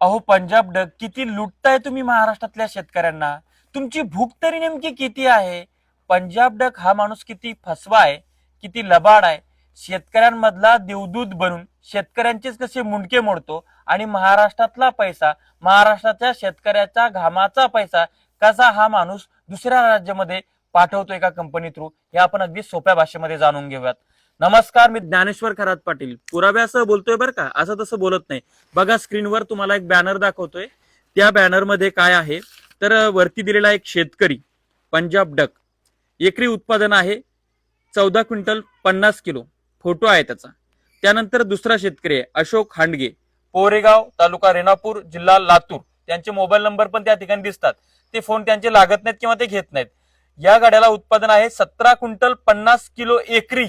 अहो पंजाब डग किती लुटताय तुम्ही महाराष्ट्रातल्या शेतकऱ्यांना. तुमची भूक तरी नेमकी किती आहे? पंजाब डग हा माणूस किती फसवा आहे किती लबाड आहे. शेतकऱ्यांमधला देवदूत बनून शेतकऱ्यांचेच कसे मुंडके मोडतो आणि महाराष्ट्रातला पैसा महाराष्ट्राच्या शेतकऱ्याचा घामाचा पैसा कसा हा माणूस दुसऱ्या राज्यामध्ये पाठवतो एका कंपनी थ्रू हे आपण अगदी सोप्या भाषेमध्ये जाणून घेऊयात. नमस्कार मी ज्ञानेश्वर खरात पाटील. पुराव्यासह बोलतोय बरं का? असं तसं बोलत नाही. बघा स्क्रीनवर तुम्हाला एक बॅनर दाखवतोय. त्या बॅनरमध्ये काय आहे? तर वरती दिलेला एक शेतकरी पंजाब डक. एकरी उत्पादन आहे चौदा क्विंटल पन्नास किलो. फोटो आहे त्याचा. त्यानंतर दुसरा शेतकरी आहे अशोक हांडगे. पोरेगाव तालुका रेणापूर जिल्हा लातूर. त्यांचे मोबाईल नंबर पण त्या ठिकाणी दिसतात. ते फोन त्यांचे लागत नाहीत किंवा ते घेत नाहीत. या गाड्याला उत्पादन आहे सतरा क्विंटल पन्नास किलो एकरी.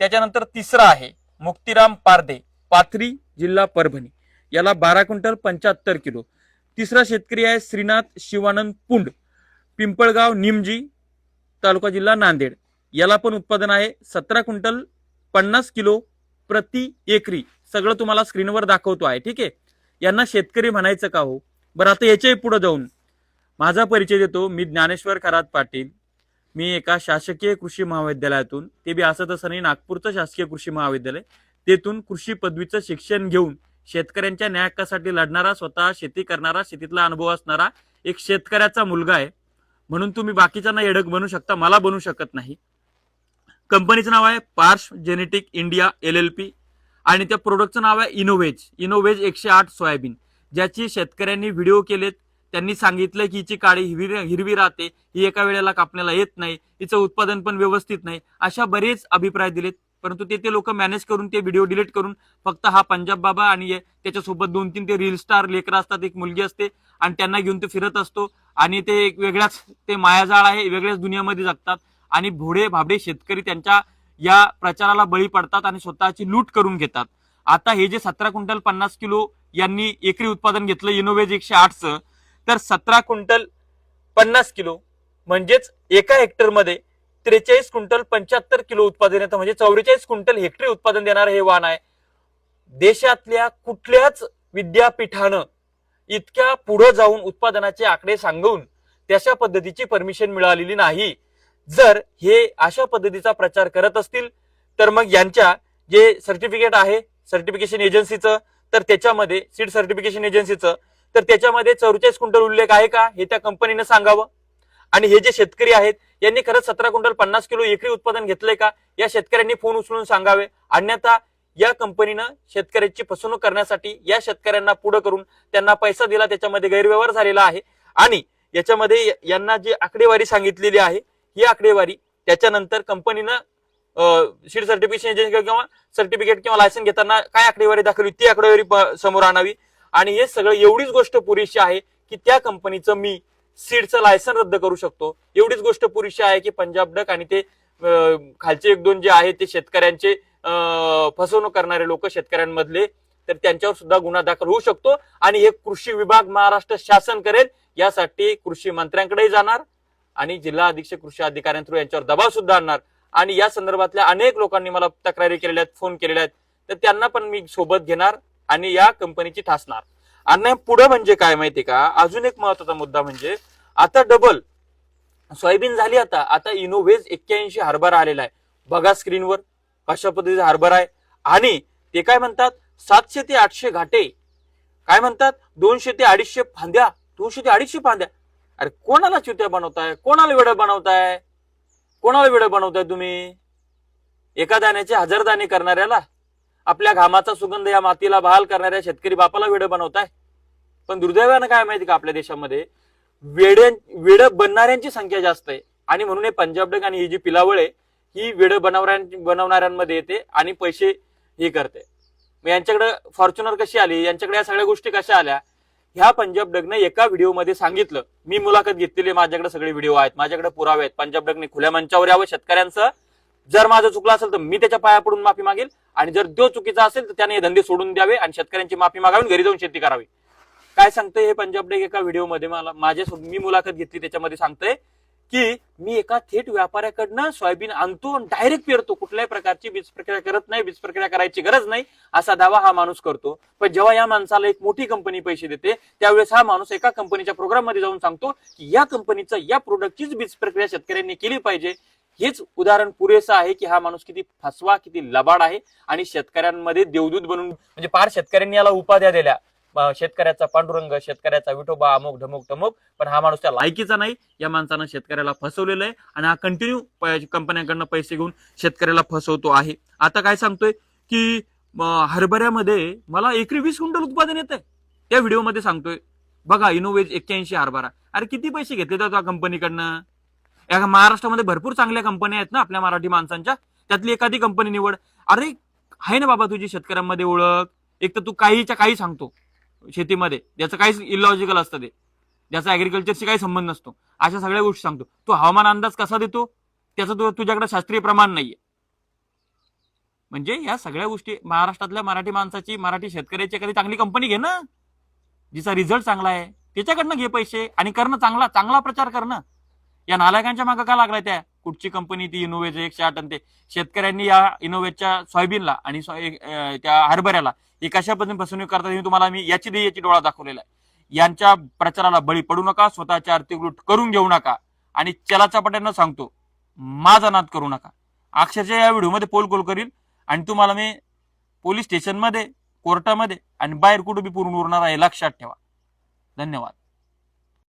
त्याच्यानंतर तिसरा आहे मुक्तिराम पारदे पाथरी जिल्हा परभणी. याला बारा क्विंटल पंच्याहत्तर किलो. तिसरा शेतकरी आहे श्रीनाथ शिवानंद पुंड पिंपळगाव निमजी तालुका जिल्हा नांदेड. याला पण उत्पादन आहे सतरा क्विंटल पन्नास किलो प्रति एकरी. सगळं तुम्हाला स्क्रीनवर दाखवतो आहे ठीक आहे? यांना शेतकरी म्हणायचं का हो? बरं आता याच्याही पुढे जाऊन माझा परिचय देतो मी ज्ञानेश्वर खरात पाटील. मी एका शासकीय कृषी महाविद्यालयातून ते बी असं तसं नाही नागपूरचं शासकीय कृषी महाविद्यालय तेथून कृषी पदवीचं शिक्षण घेऊन शेतकऱ्यांच्या न्याय हक्कासाठी लढणारा स्वतः शेती करणारा शेतीतला अनुभव असणारा एक शेतकऱ्याचा मुलगा आहे. म्हणून तुम्ही बाकीच्यांना येडक बनू शकता मला बनू शकत नाही. कंपनीचं नाव आहे Parsh genetic India L L P आणि त्या प्रोडक्टचं नाव आहे इनोव्हेज इनोव्हेज एकशे आठ सोयाबीन. ज्याची शेतकऱ्यांनी व्हिडिओ केलेत त्यांनी सांगितलं की हिची काळी हिरवी हिरवी राहते ही एका वेळेला कापण्याला येत नाही हिचं उत्पादन पण व्यवस्थित नाही अशा बरेच अभिप्राय दिलेत. परंतु ते ते लोक मॅनेज करून ते व्हिडिओ डिलीट करून फक्त हा पंजाब बाबा आणि त्याच्यासोबत दोन तीन ते रील स्टार लेकरं असतात एक मुलगी असते आणि त्यांना घेऊन ते फिरत असतो. आणि ते एक वेगळ्याच ते मायाजाळ आहे वेगळ्याच दुनियामध्ये जगतात. आणि भोडे भाबडे शेतकरी त्यांच्या या प्रचाराला बळी पडतात आणि स्वतःची लूट करून घेतात. आता हे जे सतरा क्विंटल पन्नास किलो यांनी एकरी उत्पादन घेतलं इनोव्हेज एकशे आठचं तर सतरा क्विंटल पन्नास किलो म्हणजेच एका हेक्टरमध्ये त्रेचाळीस क्विंटल पंच्याहत्तर किलो उत्पादन येतं म्हणजे चौवेचाळीस क्विंटल हेक्टरी उत्पादन देणारं हे वाहन आहे. देशातल्या कुठल्याच विद्यापीठानं इतक्या पुढे जाऊन उत्पादनाचे आकडे सांगून तशा पद्धतीची परमिशन मिळालेली नाही. जर हे अशा पद्धतीचा प्रचार करत असतील तर मग यांच्या जे सर्टिफिकेट आहे सर्टिफिकेशन एजन्सीचं तर त्याच्यामध्ये सीड सर्टिफिकेशन एजन्सीचं तर त्याच्यामध्ये चौवेचाळीस क्विंटल उल्लेख आहे का? हे त्या कंपनीनं सांगावं. आणि हे जे शेतकरी आहेत यांनी खरंच सतरा क्विंटल पन्नास किलो एकरी उत्पादन घेतलंय का? या शेतकऱ्यांनी फोन उचलून सांगावे. अन्यथा या कंपनीनं शेतकऱ्याची फसवणूक करण्यासाठी या शेतकऱ्यांना पुढे करून त्यांना पैसा दिला त्याच्यामध्ये गैरव्यवहार झालेला आहे. आणि याच्यामध्ये यांना जी आकडेवारी सांगितलेली आहे ही आकडेवारी त्याच्यानंतर कंपनीनं सीड सर्टिफिकेशन एजन्सी किंवा सर्टिफिकेट किंवा लायसन घेताना काय आकडेवारी दाखवली? ती आकडेवारी समोर आणावी. आणि हे सगळं एवढीच गोष्ट पुरेशी आहे की त्या कंपनीचं मी सीडचं लायसन रद्द करू शकतो. एवढीच गोष्ट पुरेशी आहे की पंजाब डक आणि ते खालचे एक दोन जे आहेत ते शेतकऱ्यांचे फसवणूक करणारे लोक शेतकऱ्यांमधले तर त्यांच्यावर सुद्धा गुन्हा दाखल होऊ शकतो. आणि हे कृषी विभाग महाराष्ट्र शासन करेल यासाठी कृषी मंत्र्यांकडेही जाणार आणि जिल्हा अधीक्षक कृषी अधिकाऱ्यांथ्रू यांच्यावर दबाव सुद्धा आणणार. आणि या संदर्भातल्या अनेक लोकांनी मला तक्रारी केलेल्या आहेत फोन केलेल्या आहेत तर त्यांना पण मी सोबत घेणार. आणि या कंपनीची ठासणार. आणि पुढे म्हणजे काय माहिती का? अजून एक महत्त्वाचा मुद्दा म्हणजे आता डबल सोयाबीन झाली आता. आता इनोव्हेज एक्क्याऐंशी हरभरा आलेला आहे. बघा स्क्रीनवर कशा पद्धतीचा हरभरा आहे. आणि ते काय म्हणतात? सातशे ते आठशे घाटे. काय म्हणतात? दोनशे ते अडीचशे फांद्या. दोनशे ते अडीचशे फांद्या. अरे कोणाला चिवत्या बनवताय? कोणाला वेळ बनवताय? कोणाला वेळ बनवताय तुम्ही? एका दाण्याचे हजार दाणे करणाऱ्याला? आपल्या घामाचा सुगंध या मातीला बहाल करणाऱ्या शेतकरी बापाला वेड बनवताय. पण दुर्दैवानं काय माहिती का आपल्या देशामध्ये? वेड्या वेड बनणाऱ्यांची संख्या जास्त आहे. आणि म्हणून हे पंजाब डग आणि ही जी पिलावळ आहे ही वेड बनवणाऱ्या बनवणाऱ्यांमध्ये येते आणि पैसे हे करते. मग यांच्याकडे फॉर्च्युनर कशी आली? यांच्याकडे या सगळ्या गोष्टी कशा आल्या? ह्या पंजाब डगने एका व्हिडिओमध्ये सांगितलं. मी मुलाखत घेतलेली माझ्याकडे सगळे व्हिडिओ आहेत माझ्याकडे पुरावे आहेत. पंजाब डगने खुल्या मंचावर यावं शेतकऱ्यांचं. जर माझं चुकलं असेल तर मी त्याच्या पाया पडून माफी मागेल. आणि जर तो चुकीचा असेल तर त्याने हे धंदे सोडून द्यावे आणि शेतकऱ्यांची माफी मागावी घरी जाऊन शेती करावी. काय सांगतंय हे पंजाब डे एका व्हिडिओमध्ये मला माझ्या मी मुलाखत घेतली त्याच्यामध्ये सांगतंय की मी एका थेट व्यापाऱ्याकडनं सोयाबीन आणतो आणि डायरेक्ट पेरतो. कुठल्याही प्रकारची बीज प्रक्रिया करत नाही बीज प्रक्रिया करायची गरज नाही असा दावा हा माणूस करतो. पण जेव्हा या माणसाला एक मोठी कंपनी पैसे देते त्यावेळेस हा माणूस एका कंपनीच्या प्रोग्राममध्ये जाऊन सांगतो की या कंपनीचा या प्रोडक्टचीच बीज प्रक्रिया शेतकऱ्यांनी केली पाहिजे. हेच उदाहरण पुरेसं आहे की हा माणूस किती फसवा किती लबाड आहे आणि शेतकऱ्यांमध्ये देवदूत बनून म्हणजे फार शेतकऱ्यांनी याला उपाध्या दिल्या. शेतकऱ्याचा पांडुरंग शेतकऱ्याचा विठोबा अमुक ढमुक टमुक पण हा माणूस त्या लायकीचा नाही. या माणसानं शेतकऱ्याला फसवलेलं आहे आणि हा कंटिन्यू कंपन्यांकडनं पैसे घेऊन शेतकऱ्याला फसवतो आहे. आता काय सांगतोय की हरभऱ्यामध्ये मला एकरी वीस क्विंटल उत्पादन येत आहे या व्हिडिओमध्ये सांगतोय. बघा इनोवेज एक्क्याऐंशी हरभरा. अरे किती पैसे घेतले जातो कंपनीकडनं? या महाराष्ट्रामध्ये भरपूर चांगल्या कंपन्या आहेत ना आपल्या मराठी माणसांच्या? त्यातली एखादी कंपनी निवड. अरे आहे ना बाबा तुझी शेतकऱ्यांमध्ये ओळख. एक तर तू काहीच्या काही सांगतो शेतीमध्ये. ज्याचं काहीच इलॉजिकल असतं ते. ज्याचा ऍग्रिकल्चरशी काही संबंध नसतो. अशा सगळ्या गोष्टी सांगतो. तू हवामान अंदाज कसा देतो? त्याचं तू तुझ्याकडे शास्त्रीय प्रमाण नाहीये. म्हणजे या सगळ्या गोष्टी महाराष्ट्रातल्या मराठी माणसाची मराठी शेतकऱ्याची एखादी चांगली कंपनी घे ना. जिचा रिझल्ट चांगला आहे. त्याच्याकडनं घे पैसे आणि करणं चांगला चांगला प्रचार करणं. या नालायकांच्या मागं का लागलाय त्या? कुठची कंपनी ती इनोव्हेज एकशे आठ आणि ते शेतकऱ्यांनी या इनोवेजच्या सोयाबीनला आणि त्या हरभऱ्याला हे कशा पद्धतीने फसवणूक करतात हे तुम्हाला मी याची दे याची डोळा दाखवलेला आहे. यांच्या प्रचाराला बळी पडू नका स्वतःची आर्थिक लूट करून घेऊ नका आणि चलाचापट्यानं सांगतो माझा नाद करू नका. अक्षरशः या व्हिडिओमध्ये पोल कोल करील आणि तुम्हाला मी पोलीस स्टेशनमध्ये कोर्टामध्ये आणि बाहेर कुठं बी पुरून उरणार आहे लक्षात ठेवा. धन्यवाद.